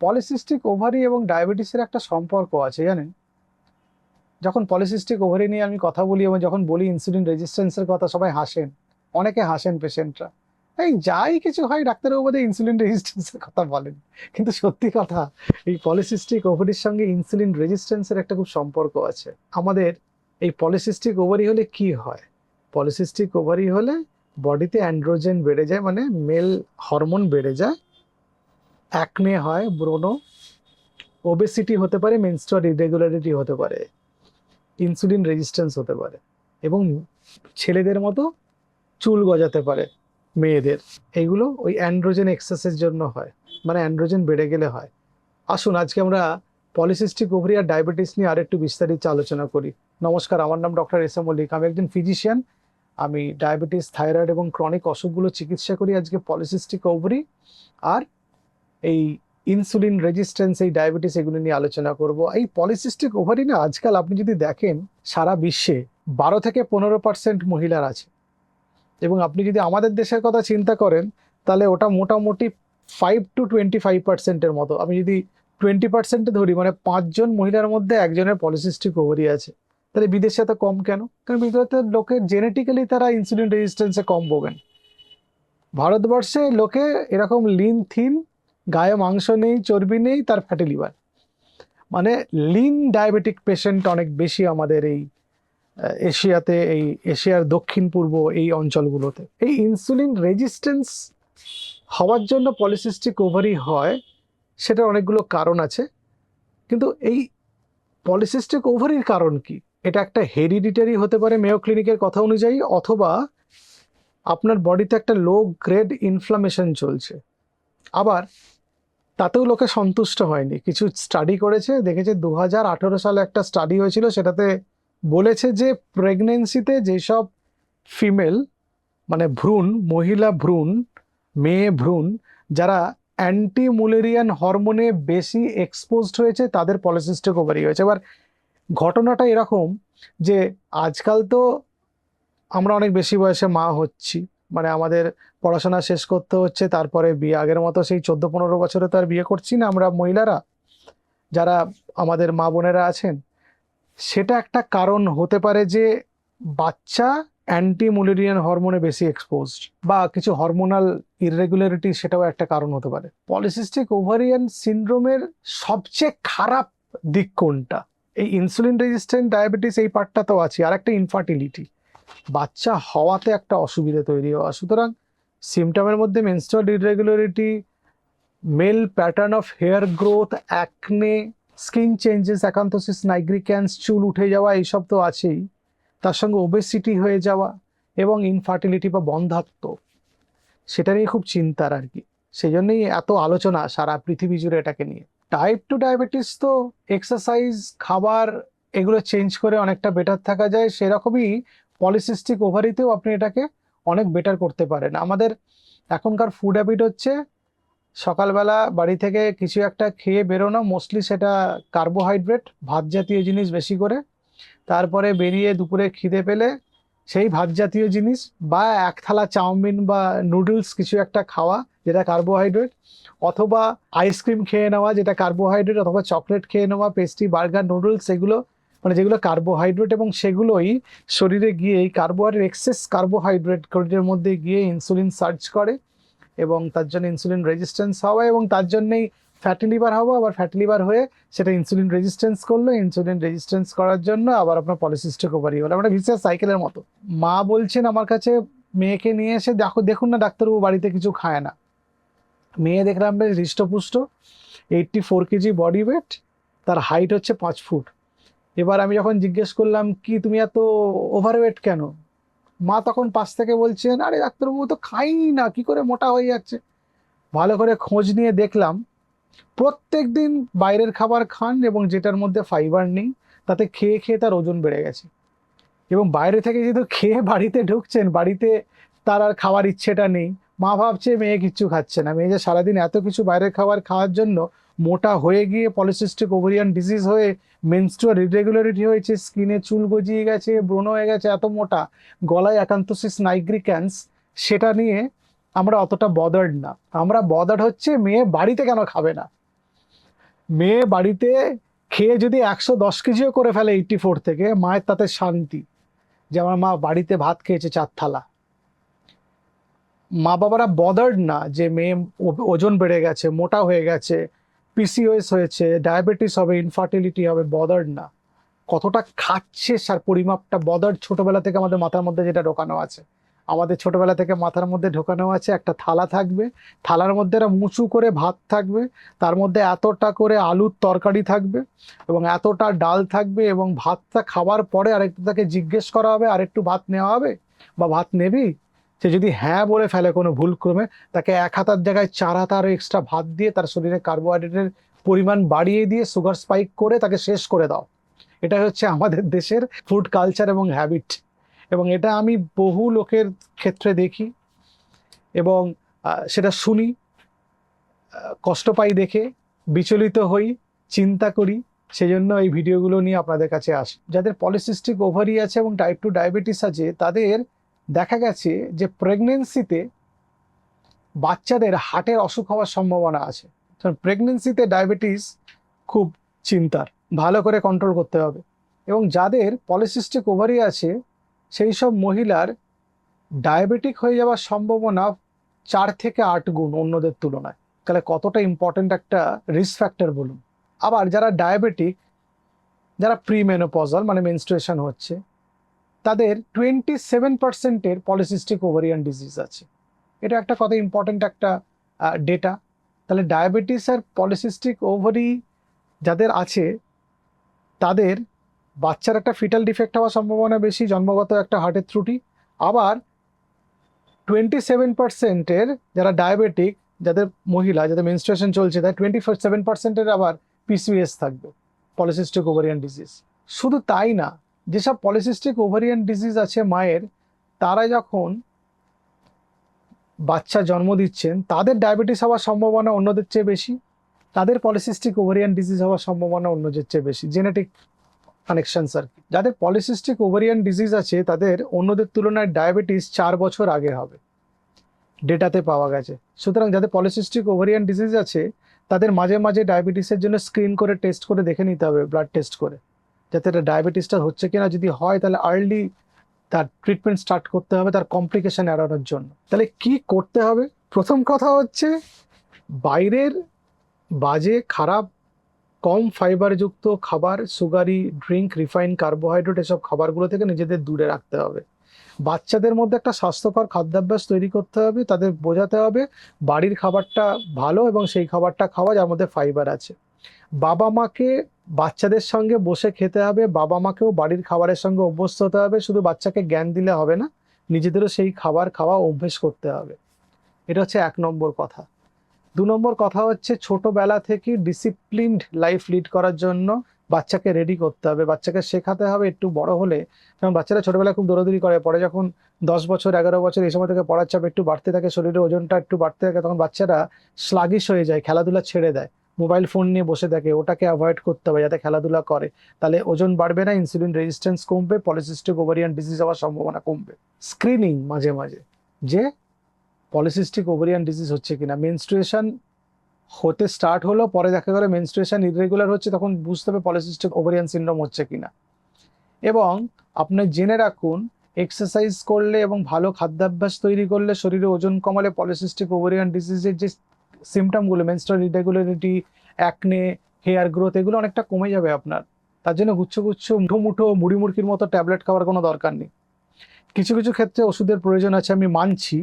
Polycystic ovary এবং ডায়াবেটিসের একটা সম্পর্ক আছে, জানেন? যখন পলিসিস্টিক ওভারি নিয়ে আমি কথা বলি এবং যখন বলি ইনসুলিন রেজিস্ট্যান্সের কথা, সবাই হাসেন। অনেকে হাসেন পেশেন্টরা। এই যাই কিছু হয় ডাক্তারবাবু বোধহয় ইনসুলিন রেজিস্ট্যান্সের কথা বলেন। কিন্তু সত্যি কথা, এই পলিসিস্টিক ওভারির সঙ্গে ইনসুলিন রেজিস্ট্যান্সের একটা খুব সম্পর্ক আছে। আমাদের এই পলিসিস্টিক ওভারি হলে কি হয়? পলিসিস্টিক ওভারি হলে বডিতে অ্যান্ড্রোজেন বেড়ে যায় মানে মেল হরমোন বেড়ে যায় অ্যাকনে হয় ব্রোনো ওবেসিটি হতে পারে মেনস্ট্রুয়াল ইরেগুলারিটি হতে পারে ইনসুলিন রেজিস্ট্যান্স হতে পারে এবং ছেলেদের মতো চুল গজাতে পারে, মেয়েদের। এইগুলো ওই অ্যান্ড্রোজেন এক্সেসের জন্য হয় মানে অ্যান্ড্রোজেন বেড়ে গেলে হয়। আসুন, আজকে আমরা পলিসিস্টিক ওভারি আর ডায়াবেটিস নিয়ে আরেকটু বিস্তারিত আলোচনা করি। নমস্কার, আমার নাম ডক্টর এস এম মল্লিক। আমি একজন ফিজিশিয়ান আমি ডায়াবেটিস থাইরয়েড এবং ক্রনিক অসুখগুলো চিকিৎসা করি আজকে পলিসিস্টিক ওভারি আর এই ইনসুলিন রেজিস্ট্যান্স এই ডায়াবেটিস এগুলো নিয়ে আলোচনা করব। এই পলিসিস্টিক ওভারি না, আজকাল আপনি যদি দেখেন, সারা বিশ্বে বারো থেকে পনেরো পার্সেন্ট মহিলার আছে। এবং আপনি যদি আমাদের দেশের কথা চিন্তা করেন, তাহলে ওটা মোটামুটি ফাইভ টু টোয়েন্টি ফাইভ পার্সেন্টের মতো। আমি যদি টোয়েন্টি পার্সেন্টে ধরি মানে পাঁচজন মহিলার মধ্যে একজনের পলিসিস্টিক ওভারি আছে। তাহলে বিদেশে এত কম কেন? কারণ বিদেশে লোকের জেনেটিক্যালি তারা ইনসুলিন রেজিস্ট্যান্সে কম ভোগেন। ভারতবর্ষে লোকে এরকম লিন থিন গায়ে মাংস নেই, চর্বি নেই, তার ফ্যাটি লিভার মানে লিন ডায়াবেটিক পেশেন্ট অনেক বেশি আমাদের এই এশিয়াতে, এই এশিয়ার দক্ষিণ পূর্ব এই অঞ্চলগুলোতে। এই ইনসুলিন রেজিস্ট্যান্স হওয়ার জন্য পলিসিস্টিক ওভারি হয়, সেটার অনেকগুলো কারণ আছে। কিন্তু এই পলিসিস্টিক ওভারির কারণ কি? এটা একটা হেরিডিটারি হতে পারে মেয়ো ক্লিনিকের কথা অনুযায়ী, অথবা আপনার বডিতে একটা লো গ্রেড ইনফ্লামেশন চলছে। আবার তাতেও লোকে সন্তুষ্ট হয়নি। কিছু স্টাডি করেছে, দেখেছে দু হাজার আঠেরো সালে একটা স্টাডি হয়েছিল, সেটাতে বলেছে যে প্রেগনেন্সিতে যেসব ফিমেল মানে ভ্রূণ, মহিলা ভ্রূণ, মেয়ে ভ্রূণ, যারা অ্যান্টি মুলেরিয়ান হরমোনে বেশি এক্সপোজড হয়েছে, তাদের পলিসিস্টিক ওভারি হয়েছে। এবার ঘটনাটা এরকম যে আজকাল তো আমরা অনেক বেশি বয়সে মা হচ্ছি। মানে আমাদের পড়াশোনা শেষ করতে হচ্ছে, তারপরে বিয়ে, আগের মতো সেই চোদ্দ পনেরো বছরে তো আর বিয়ে করছি না আমরা মহিলারা। যারা আমাদের মা বোনেরা আছেন, সেটা একটা কারণ হতে পারে যে বাচ্চা অ্যান্টি মুলেরিয়ান হরমোনে বেশি এক্সপোজড বা কিছু হরমোনাল ইররেগুলারিটি সেটাও একটা কারণ হতে পারে। পলিসিস্টিক ওভারিয়ান সিন্ড্রোমের সবচেয়ে খারাপ দিক কোনটা? এই ইনসুলিন রেজিস্ট্যান্ট ডায়াবেটিস এই পার্টটা তো আছে আর একটা ইনফার্টিলিটি বাচ্চা হওয়াতে একটা অসুবিধা তৈরি হওয়া। সুতরাং সিমটমের মধ্যে menstrual irregularity male pattern of hair growth acne skin changes acanthosis nigricans চুল উঠে যাওয়া, এইসব তো আছেই। তার সঙ্গে ওবেসিটি হয়ে যাওয়া এবং ইনফার্টিলিটি বা বন্ধাত্ম। সেটা নিয়ে খুব চিন্তার আর কি। সেই জন্যই এত আলোচনা সারা পৃথিবী জুড়ে এটাকে নিয়ে। টাইপ টু ডায়াবেটিস তো এক্সারসাইজ খাবার, এগুলো চেঞ্জ করে অনেকটা বেটার থাকা যায়। সেরকমই পলিসিস্টিক ওভারিতেও আপনি এটাকে অনেক বেটার করতে পারেন। আমাদের এখনকার ফুড হ্যাবিট হচ্ছে, সকালবেলা বাড়ি থেকে কিছু একটা খেয়ে বেরোনো মোস্টলি সেটা কার্বোহাইড্রেট ভাত জাতীয় জিনিস বেশি করে। তারপরে বেরিয়ে দুপুরে খিদে পেলে সেই ভাত জাতীয় জিনিস বা এক থালা চাউমিন বা নুডলস কিছু একটা খাওয়া, যেটা কার্বোহাইড্রেট অথবা আইসক্রিম খেয়ে নেওয়া, যেটা কার্বোহাইড্রেট অথবা চকলেট খেয়ে নেওয়া পেস্ট্রি বার্গার নুডলস এগুলো মানে যেগুলো কার্বোহাইড্রেট এবং সেগুলোই শরীরে গিয়ে এই কার্বোহাইড্রেট এক্সেস কার্বোহাইড্রেট শরীরের মধ্যে গিয়ে ইনসুলিন সার্চ করে এবং তার জন্য ইনসুলিন রেজিস্ট্যান্স হওয়া এবং তার জন্যেই ফ্যাটি লিভার হওয়া, আবার ফ্যাটি লিভার হয়ে সেটা ইনসুলিন রেজিস্ট্যান্স করল ইনসুলিন রেজিস্ট্যান্স করার জন্য আবার আপনার পলিসিস্টিক ওভারি হলো। আমরা ভিসিয়াস সাইকেলের মতো। মা বলছেন আমার কাছে মেয়েকে নিয়ে এসে দেখো, দেখুন না ডাক্তারবাবু বাড়িতে কিছু খায় না। মেয়ে দেখলাম বেশ হৃষ্টপুষ্ট eighty four KG body weight তার হাইট হচ্ছে পাঁচ ফুট। এবার আমি যখন জিজ্ঞেস করলাম, কি তুমি এত ওভারওয়েট কেন? মা তখন পাশ থেকে বলছেন, আরে ডাক্তারবাবু তো খাই না, কি করে মোটা হয়ে যাচ্ছে? ভালো করে খোঁজ নিয়ে দেখলাম, প্রত্যেক দিন বাইরের খাবার খান এবং যেটার মধ্যে ফাইবার নেই, তাতে খেয়ে খেয়ে তার ওজন বেড়ে গেছে। এবং বাইরে থেকে যেহেতু খেয়ে বাড়িতে ঢুকছেন, বাড়িতে তার আর খাওয়ার ইচ্ছেটা নেই, মা ভাবছে মেয়ে কিচ্ছু খাচ্ছে না। মেয়ে যে সারাদিন এত কিছু বাইরের খাবার খাওয়ার জন্য মোটা হয়ে গিয়ে পলিসিস্টিক ওভারিয়ান ডিজিজ হয়ে মেনস্ট্রুয়াল ইরেগুলারিটি হয়েছে স্কিনে চুল গজিয়ে গেছে, ব্রণ হয়ে গেছে, এত মোটা, গলায় অ্যাকান্থোসিস নাইগ্রিক্যান্স সেটা নিয়ে আমরা অতটা বদার্ড না। আমরা বদার্ড হচ্ছে মেয়ে বাড়িতে কেন খাবে না? মেয়ে বাড়িতে খেয়ে যদি একশো দশ কেজিও করে ফেলে এইটটি ফোর থেকে, মায়ের তাতে শান্তি। যে আমার মা বাড়িতে ভাত খেয়েছে চার থালা। মা বাবারা বদার্ড না যে মেয়ে ওজন বেড়ে গেছে, মোটা হয়ে গেছে পিসিওএস হয়েছে ডায়াবেটিস হবে ইনফার্টিলিটি হবে বদার্ড না। কতটা খাচ্ছে সার পরিমাপটা বদার্ড ছোটবেলা থেকে আমাদের মাথার মধ্যে যেটা ঢোকানো আছে। আমাদের ছোটবেলা থেকে মাথার মধ্যে ঢোকানো আছে, একটা থালা থাকবে, থালার মধ্যে একটা মুচু করে ভাত থাকবে, তার মধ্যে এতটা করে আলুর তরকারি থাকবে এবং এতটা ডাল থাকবে এবং ভাতটা খাওয়ার পরে আরেকটু তাকে জিজ্ঞেস করা হবে, আরেকটু ভাত নেওয়া হবে? বা ভাত নেবি? সে যদি হ্যাঁ বলে ফেলে কোনো ভুলক্রমে তাকে এক হাতার জায়গায় চার হাতা আরও এক্সট্রা ভাত দিয়ে তার শরীরে কার্বোহাইড্রেটের পরিমাণ বাড়িয়ে দিয়ে সুগার স্পাইক করে তাকে শেষ করে দাও। এটা হচ্ছে আমাদের দেশের ফুড কালচার এবং হ্যাবিট এবং এটা আমি বহু লোকের ক্ষেত্রে দেখি এবং সেটা শুনি কষ্ট পাই দেখে, বিচলিত হই, চিন্তা করি সেই জন্য এই ভিডিওগুলো নিয়ে আপনাদের কাছে আসি যাদের পলিসিস্টিক ওভারি আছে এবং টাইপ টু ডায়াবেটিস আছে, তাদের দেখা গেছে যে প্রেগনেন্সিতে বাচ্চাদের হার্টের অসুখ হওয়ার সম্ভাবনা আছে। প্রেগনেন্সিতে ডায়াবেটিস খুব চিন্তার, ভালো করে কন্ট্রোল করতে হবে। এবং যাদের পলিসিস্টিক ওভারি আছে, সেই সব মহিলার ডায়াবেটিক হয়ে যাওয়ার সম্ভাবনা চার থেকে আট গুণ অন্যদের তুলনায়। তাহলে কতটা ইম্পর্ট্যান্ট একটা রিস্ক ফ্যাক্টর বলুন? আবার যারা ডায়াবেটিক যারা প্রিমেনোপজাল মানে মেনস্ট্রুয়েশন হচ্ছে তাদের টোয়েন্টি সেভেন পার্সেন্টের পলিসিস্টিক ওভারিয়ান ডিজিজ আছে। এটা একটা কত ইম্পর্ট্যান্ট একটা ডেটা তাহলে ডায়াবেটিস আর পলিসিস্টিক ওভারি যাদের আছে, তাদের বাচ্চার একটা ফিটাল ডিফেক্ট হওয়ার সম্ভাবনা বেশি, জন্মগত একটা হার্টের ত্রুটি। আবার টোয়েন্টি সেভেন পার্সেন্টের যারা ডায়াবেটিক যাদের মহিলা, যাদের মেনস্ট্রুয়েশন চলছে তাই টোয়েন্টি সেভেন পার্সেন্টের আবার পিসিএস থাকবে পলিসিস্টিক ওভারিয়ান ডিজিজ শুধু তাই না যেসব পলিসিস্টিক ওভারিয়ান ডিজিজ আছে মায়ের, তারা যখন বাচ্চা জন্ম দিচ্ছেন, তাদের ডায়াবেটিস হওয়ার সম্ভাবনা অন্যদের চেয়ে বেশি, তাদের পলিসিস্টিক ওভারিয়ান ডিজিজ হওয়ার সম্ভাবনা অন্যদের চেয়ে বেশি জেনেটিক কানেকশনস আর কি। যাদের পলিসিস্টিক ওভারিয়ান ডিজিজ আছে, তাদের অন্যদের তুলনায় ডায়াবেটিস চার বছর আগে হবে ডেটাতে পাওয়া গেছে। সুতরাং যাদের পলিসিস্টিক ওভারিয়ান ডিজিজ আছে, তাদের মাঝে মাঝে ডায়াবেটিসের জন্য স্ক্রিন করে টেস্ট করে দেখে নিতে হবে ব্লাড টেস্ট করে। যাতে এটা ডায়াবেটিসটা হচ্ছে কিনা যদি হয়, তাহলে আর্লি তার ট্রিটমেন্ট স্টার্ট করতে হবে, তার কমপ্লিকেশন এড়ানোর জন্য। তাহলে কি করতে হবে? প্রথম কথা হচ্ছে, বাইরের বাজে, খারাপ, কম ফাইবারযুক্ত খাবার সুগারি ড্রিঙ্ক রিফাইন কার্বোহাইড্রেট এসব খাবারগুলো থেকে নিজেদের দূরে রাখতে হবে। বাচ্চাদের মধ্যে একটা স্বাস্থ্যকর খাদ্যাভ্যাস তৈরি করতে হবে, তাদের বোঝাতে হবে, বাড়ির খাবারটা ভালো এবং সেই খাবারটা খাওয়া, যার মধ্যে ফাইবার আছে। বাবা মাকে বাচ্চাদের সঙ্গে বসে খেতে হবে, বাবা মাকেও বাড়ির খাবারের সঙ্গে অভ্যস্ত হতে হবে, শুধু বাচ্চাকে জ্ঞান দিলে হবে না, নিজেদেরও সেই খাবার খাওয়া অভ্যেস করতে হবে। এটা হচ্ছে এক নম্বর কথা। দু নম্বর কথা হচ্ছে ছোটবেলা থেকে ডিসিপ্লিনড লাইফ লিড করার জন্য বাচ্চাকে রেডি করতে হবে, বাচ্চাকে শেখাতে হবে একটু বড় হলে। যেমন বাচ্চারা ছোটবেলায় খুব দৌড়াদৌড়ি করে, পরে যখন দশ বছর, এগারো বছর এই সময় থেকে পড়ার চাপ একটু বাড়তে থাকে শরীরের ওজনটা একটু বাড়তে থাকে, তখন বাচ্চারা স্লাগিশ হয়ে যায়, খেলাধুলা ছেড়ে দেয়। মোবাইল ফোন নিয়ে বসে থাকে ওটাকে অ্যাভয়েড করতে হবে যাতে খেলাধুলা করে। তাহলে ওজন বাড়বে না ইনসুলিন রেজিস্ট্যান্স কমবে পলিসিস্টিক ওভারিয়ান ডিজিজ হওয়ার সম্ভাবনা কমবে। স্ক্রিনিং মাঝে মাঝে, যে পলিসিস্টিক ওভারিয়ান ডিজিজ হচ্ছে কিনা। মেনস্ট্রুয়েশন হতে স্টার্ট হলো, পরে দেখা গেলো মেনস্ট্রুয়েশন ইরেগুলার হচ্ছে, তখন বুঝতে হবে পলিসিস্টিক ওভারিয়ান সিন্ড্রোম হচ্ছে কিনা। এবং আপনি জেনে রাখুন এক্সারসাইজ করলে এবং ভালো খাদ্যাভ্যাস তৈরি করলে শরীরে ওজন কমালে পলিসিস্টিক ওভারিয়ান ডিজিজের যে সিমটমগুলো menstrual irregularity acne hair growth এগুলো অনেকটা কমে যাবে আপনার। তার জন্য গুচ্ছ গুচ্ছ, মুঠো মুঠো, মুড়ি মুড়কির মতো ট্যাবলেট খাওয়ার কোনো দরকার নেই। কিছু কিছু ক্ষেত্রে ওষুধের প্রয়োজন আছে, আমি মানছি।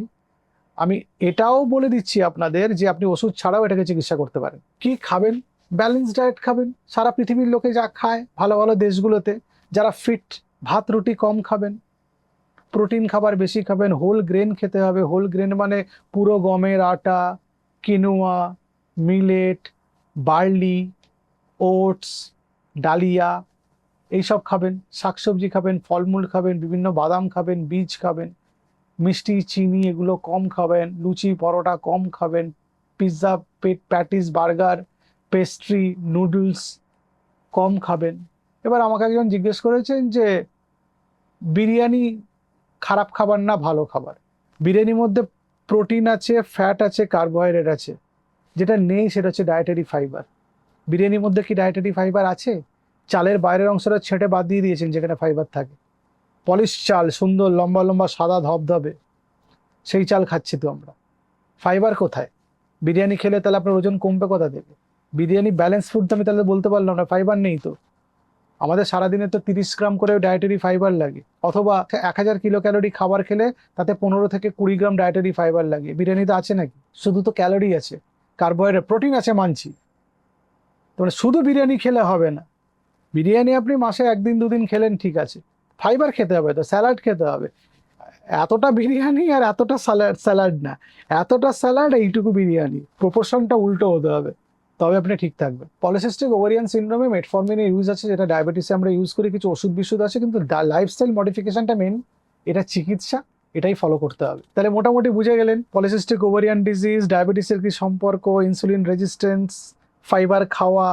আমি এটাও বলে দিচ্ছি আপনাদের যে আপনি ওষুধ ছাড়াও এটাকে চিকিৎসা করতে পারেন। কি খাবেন? ব্যালেন্স ডায়েট খাবেন। সারা পৃথিবীর লোকে যা খায়, ভালো ভালো দেশগুলোতে, যারা ফিট ভাত, রুটি কম খাবেন। প্রোটিন খাবার বেশি খাবেন হোল গ্রেন খেতে হবে। হোল গ্রেন মানে পুরো গমের আটা কিনোয়া মিলেট বার্লি ওটস ডালিয়া, এইসব খাবেন, শাকসবজি খাবেন, ফলমূল খাবেন, বিভিন্ন বাদাম খাবেন, বীজ খাবেন, মিষ্টি, চিনি এগুলো কম খাবেন, লুচি, পরোটা কম খাবেন, পিৎজা, পেট, প্যাটিস, বার্গার, পেস্ট্রি, নুডলস কম খাবেন। এবার আমাকে একজন জিজ্ঞেস করেছেন যে, বিরিয়ানি খারাপ খাবার না ভালো খাবার? বিরিয়ানির মধ্যে প্রোটিন আছে ফ্যাট আছে কার্বোহাইড্রেট আছে। যেটা নেই সেটা হচ্ছে ডায়েটারি ফাইবার বিরিয়ানির মধ্যে কি ডায়েটারি ফাইবার আছে? চালের বাইরের অংশটা ছেটে বাদ দিয়ে দিয়েছেন যেখানে ফাইবার থাকে। পলিশ চাল, সুন্দর, লম্বা লম্বা, সাদা, ধবধবে। সেই চাল খাচ্ছি তো আমরা। ফাইবার কোথায়? বিরিয়ানি খেলে তাহলে আপনার ওজন কমবে কোথা থেকে? বিরিয়ানি ব্যালেন্স ফুড তো আমি তাহলে বলতে পারলাম না ফাইবার নেই তো। আমাদের সারাদিনে তো তিরিশ গ্রাম করে ডায়েটারি ফাইবার লাগে। অথবা এক হাজার কিলো ক্যালোরি খাবার খেলে তাতে পনেরো থেকে কুড়ি গ্রাম ডায়েটারি ফাইবার লাগে। বিরিয়ানিতে আছে নাকি? শুধু তো ক্যালোরি আছে। কার্বোহাইড্রেট প্রোটিন আছে মানছি। তাহলে শুধু বিরিয়ানি খেলে হবে না। বিরিয়ানি আপনি মাসে একদিন, দুদিন খেলেন, ঠিক আছে। ফাইবার খেতে হবে তো স্যালাড খেতে হবে। এতটা বিরিয়ানি আর এতটা স্যালাড স্যালাড না। এতটা স্যালাড এইটুকু বিরিয়ানি। প্রপোর্শনটা উল্টো হতে হবে। তবে আপনি ঠিক থাকবেন। পলিসিস্টিক ওভারিয়ান সিন্ড্রোমে মেটফর্মিনের ইউজ আছে, যেটা ডায়াবেটিসে আমরা ইউজ করি, কিছু ওষুধ বিশুদ আছে, কিন্তু লাইফস্টাইল মডিফিকেশনটা মেন এটা চিকিৎসা, এটাই ফলো করতে হবে। তাহলে মোটামুটি বুঝে গেলেন পলিসিস্টিক ওভারিয়ান ডিজিজ ডায়াবেটিসের কি সম্পর্ক ইনসুলিন রেজিস্ট্যান্স ফাইবার খাওয়া,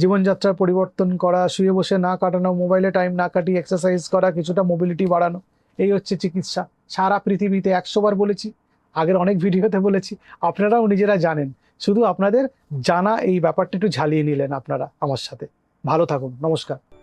জীবনযাত্রার পরিবর্তন করা, শুয়ে বসে না কাটানো মোবাইলে টাইম না কাটিয়ে এক্সারসাইজ করা, কিছুটা মোবিলিটি বাড়ানো, এই হচ্ছে চিকিৎসা। সারা পৃথিবীতে একশোবার বলেছি, আগের অনেক ভিডিওতে বলেছি, আপনারাও নিজেরা জানেন। শুধু আপনাদের জানা এই ব্যাপারটা একটু ঝালিয়ে নিলেন আপনারা আমার সাথে। ভালো থাকুন নমস্কার।